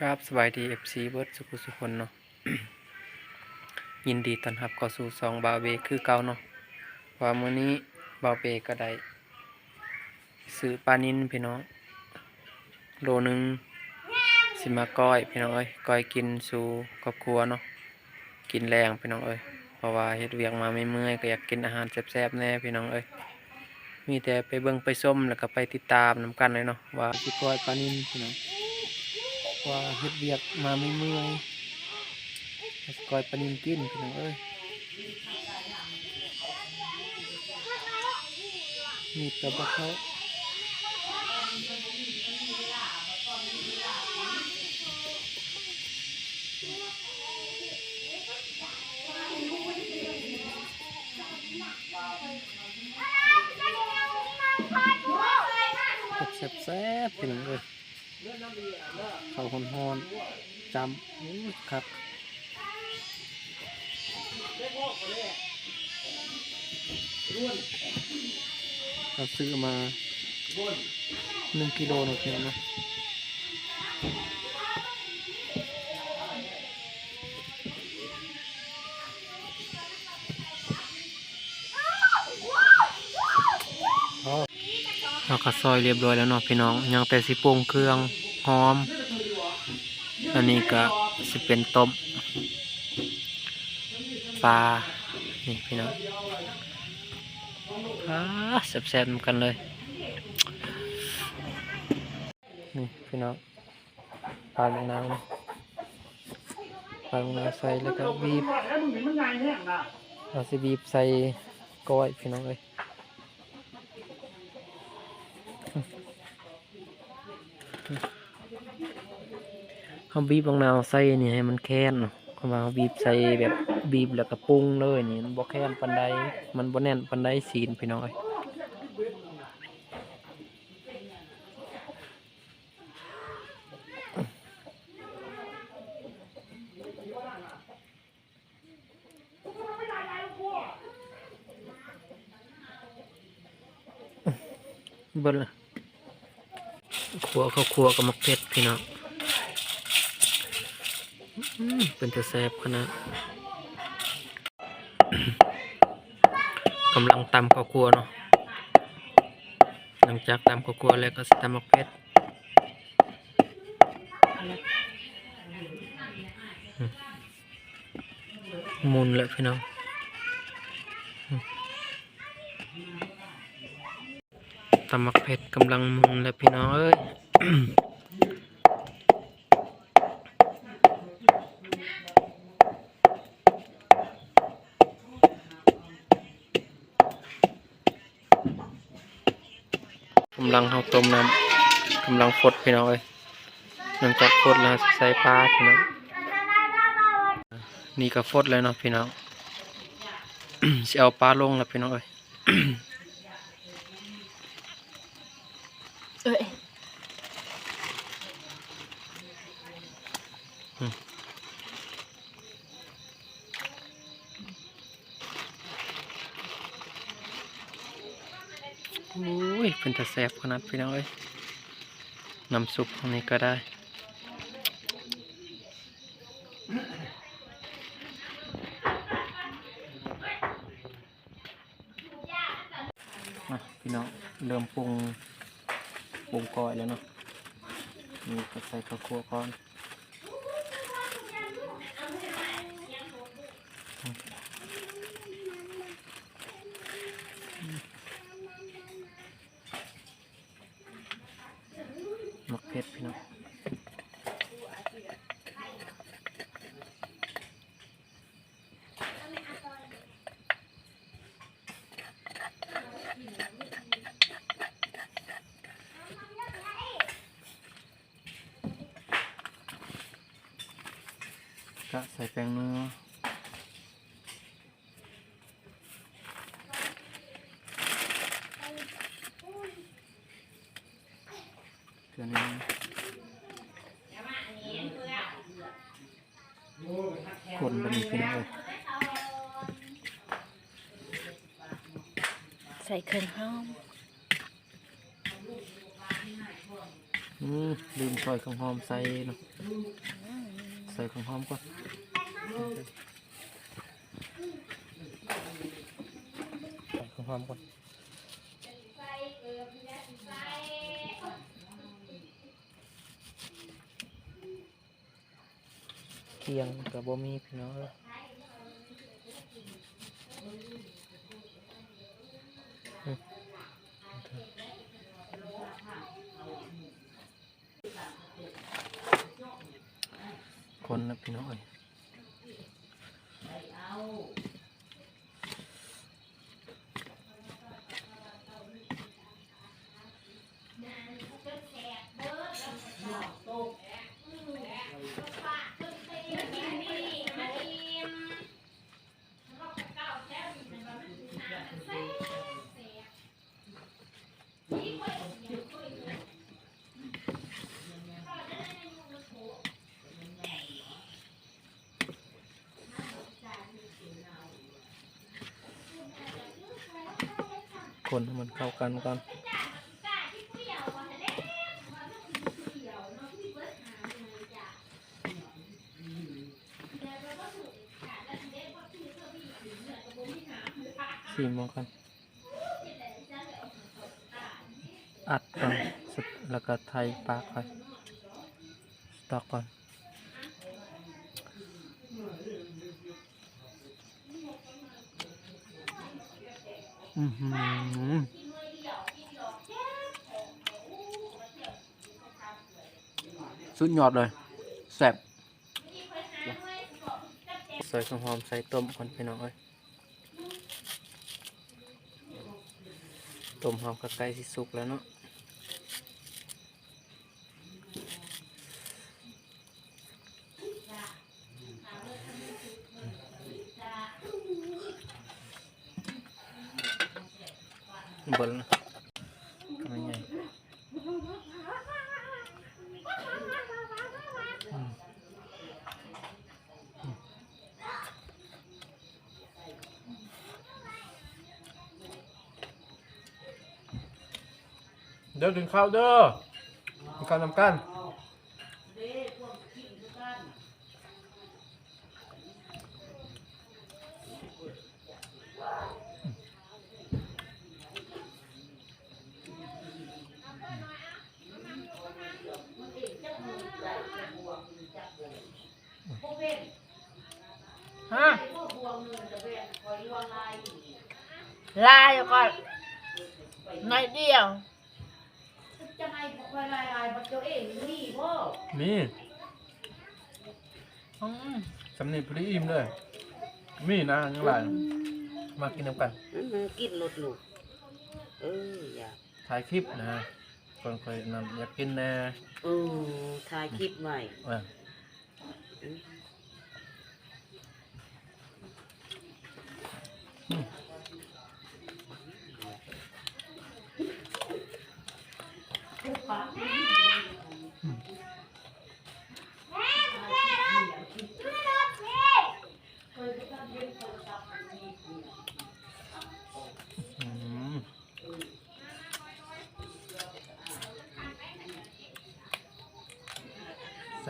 ครับสบายดีเอฟซีเบิร์ดสุขุสุคนเนาะยินดีต้อนรับเข้าสู่ซองบาเบคือเก่าเนาะว่ามื้อนี้บาเบก็ได้ซื้อปลานินพี่น้องโลนึงสิมาก้อยพี่น้องเอ้ยก้อยกินสู่ครอบครัวเนาะกินแรงพี่น้องเอ้ยเพราะว่าเฮ็ดเวียกมาไม่เมื่อยก็อยากกินอาหารแซ่บๆแน่พี่น้องเอ้ยมีแต่ไปเบิ่งไปส้มแล้วก็ไปติดตามนํกันเลยเนาะว่าสิก้อยปลานินพี่น้อง ว่าเฮ็ดเวียกมาไม่เมื่อยสกอยปนินกินพี่น้องเอ้ยมีกระบะเขาแซ่บๆพี่น้องเอ้ย เขาหอนหอนจำครับเราซื้อมาหนึ่งกิโลหนะเพียงนะ ก็ซอยเรียบร้อยแล้วเนาะพี่น้องยังแต่สิปรุงเครื่องหอม อันนี้ก็สิเป็นต้มปลานี่พี่น้องอ่าแซ่บๆเหมือนกันเลยนี่พี่น้องปลาลูกนางนะปลาลูกนางใส่แล้วก็บีบเราสิบีบใส่ก้อยพี่น้องเลย เขาบีบบางนาวใส่นี่ให้มันแค้นเขามาบีบใส่แบบบีบแล้วก็ปรุงเลยนี่มันบ่แค้นปันใดมันบ่แน่นปันใดสีนพี่น้อยเบิ้ลขัวเขาขัวกับมักเพชรพี่น้อง เป็นแต่แซ่บขนาดกำลังตำข้าวคั่วเนาะ หลังจากตำข้าวคั่วแล้วก็สิตำมักเพชรมุนเลยพี่น้องตำมักเผ็ดกำลังมุนแล้วพี่น้องเอ้ยำลังเข้าต้มน้ำกำลังฟดพี่น้องเลยหลังจากฟดแล้วใส่ปลาพี่น้องนี่ก็ฟดเลยเนาะพี่น้องสิเอาปลาลงแล้วพี่น้องเลย ยเป็นตะแสบขนาดพี่น้องเอ้ยน้ำซุปของนี้ก็ได้อะพี่น้องเริ่มปรุงปรุงก้อยแล้วเนาะนี่ก็ใส่ข้าวคั่วก่อน หมักเผ็ดพี่น้องก็ใส่แป้งนัวเกลือนิดนึง คนบะหมี่พี่น้องเอ้ยใส่เครื่องหอมอืมลืมซอยของหอมใส่เนาะใส่ของหอมก่อนใส่ของหอมก่อนเคียงกับบ่มีพี่น้องเอ้ยคนนะพี่น้องเอ้ย คนมันเข้ากันก่อนสีมองกันอัดก่อนสุดแล้วก็ไทยปากก่อนต็อกก่อน สุดยอดเลยแซ่บใส่ข้าวหอมใส่ต้มคนพี่น้องเอ้ยต้มหอมกับไก่สิสุกแล้วเนาะ เบิ่งนะกำลังใหญ่อืมเดี๋ยวกินข้าวเด้อกินข้าวนำกัน ฮะลายแล้วก็น้อยเดียวจะให้คอยลายลายบักเจ้าเองนี่พ่อมีอืมสำนีพอดีอิ่มเลยมีนะยังไงมากินน้ำกันอืมกินรถลูกเอออยากถ่ายคลิปนะคนเคยนำอยากกินแน่เออถ่ายคลิปไว้เอออืมอืม แซ่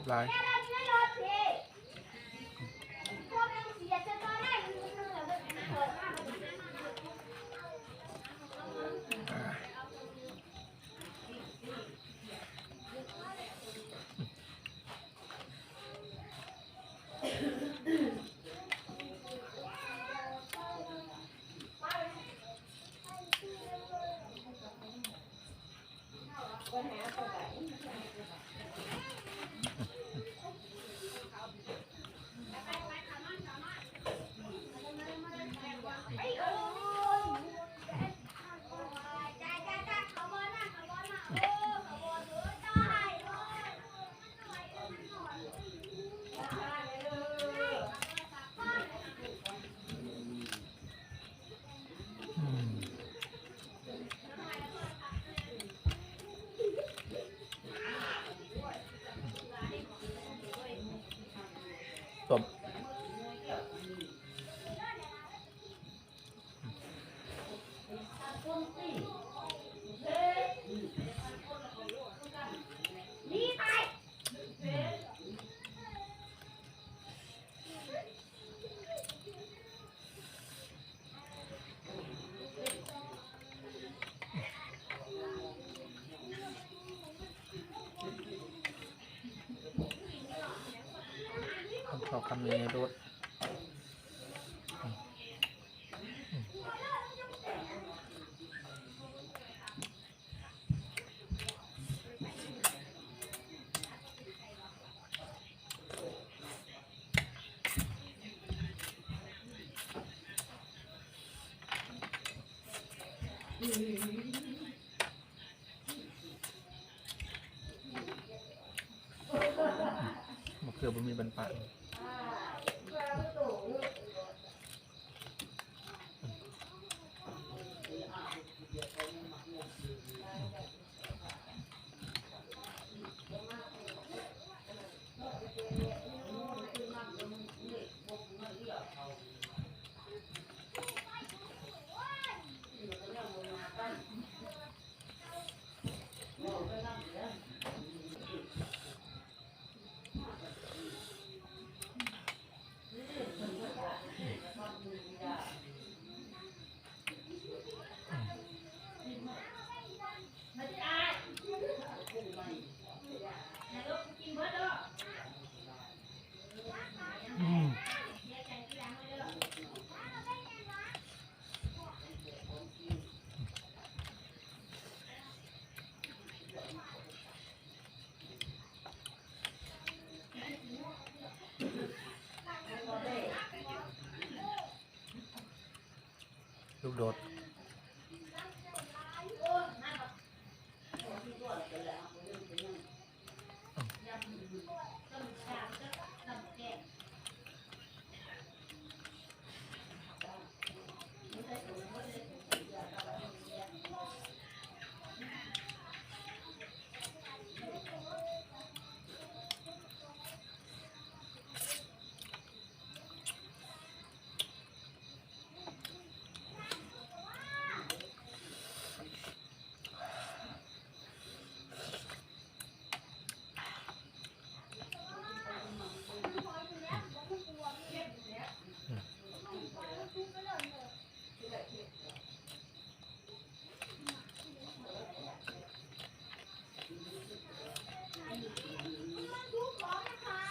บหลาย อคำนี้โดดมะเขือบ่มีบรรปะอืมลูก โดด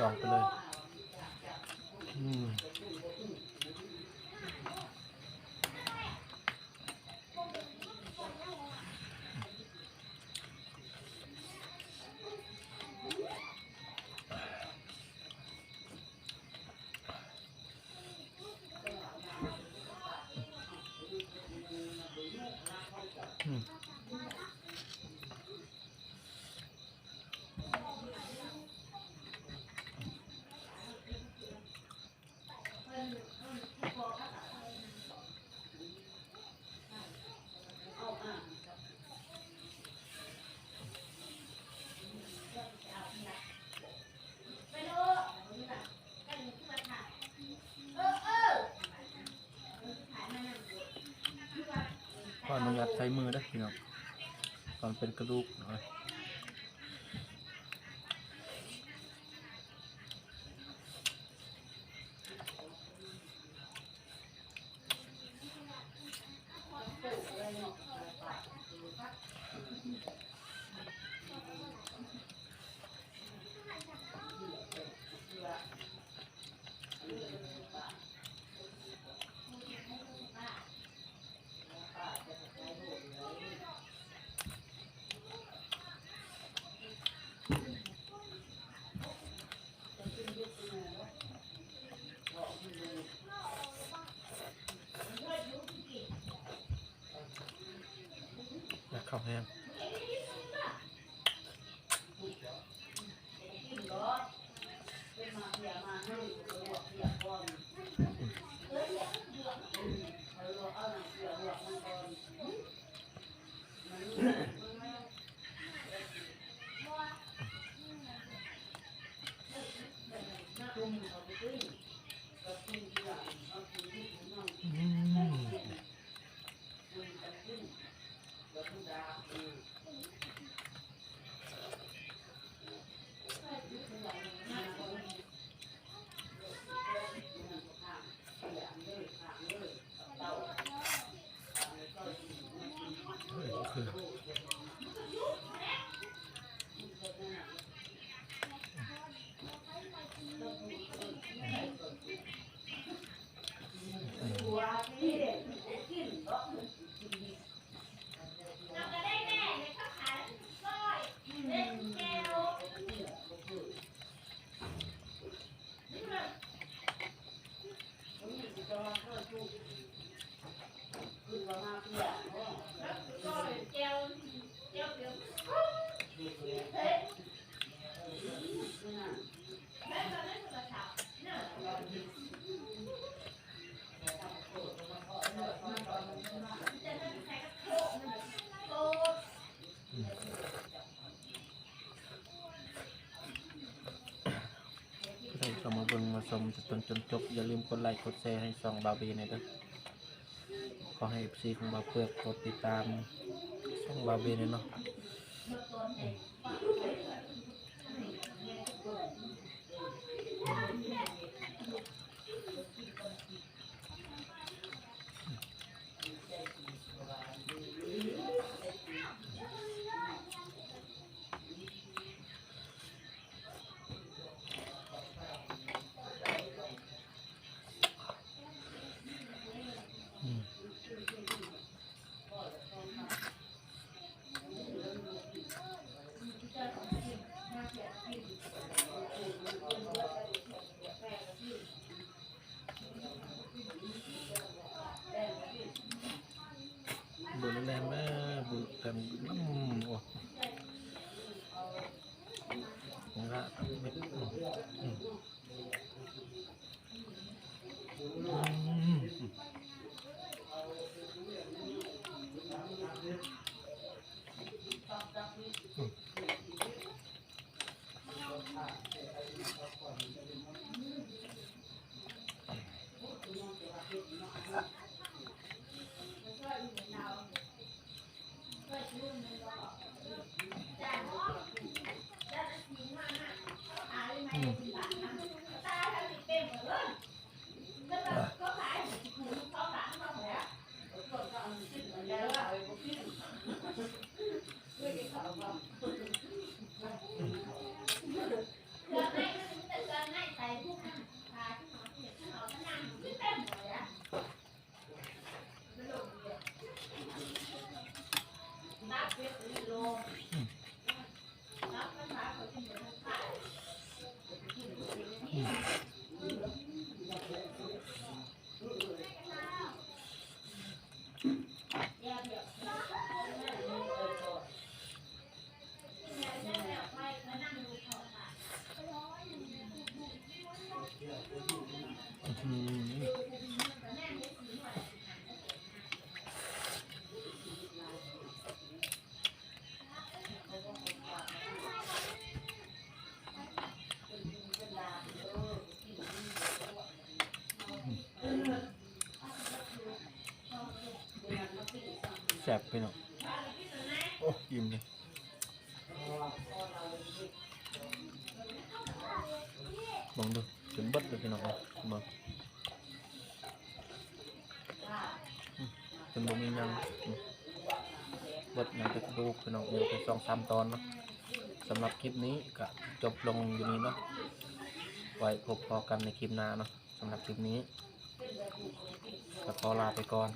สองไปเลยอืมอืม ขออนุญาตใช้มือได้พี่น้องตอนเป็นกระดูกหน่อย อยากเข้าแห้งอืมเฮ้ยคือ มาชมจน ต้นจนจบ อย่าลืมกดไลค์กดแชร์ให้ช่องบาเบหน่อยเด้อขอให้ FC ของบาเพื่อกกดติดตามช่องบาเบหน่อยเนาะ บุญแรงแม่บุญกันน้ำโอ้ของละเม็ดอืมอืมอืม อืมอืมแซ่บไปเนาะโอ้ยิ้มเลยลองดูจนเบิดเลยพี่น้องเอ้ยมาอืมจนบ่มีหยังอืมเบิดหยังจะดูกพี่น้องเดี๋ยวไปสองสามตอนเนาะสำหรับคลิปนี้ก็จบลงอยู่นี้เนาะไว้พบพอกันในคลิปหน้าเนาะสำหรับคลิปนี้ก็ขอลาไปก่อน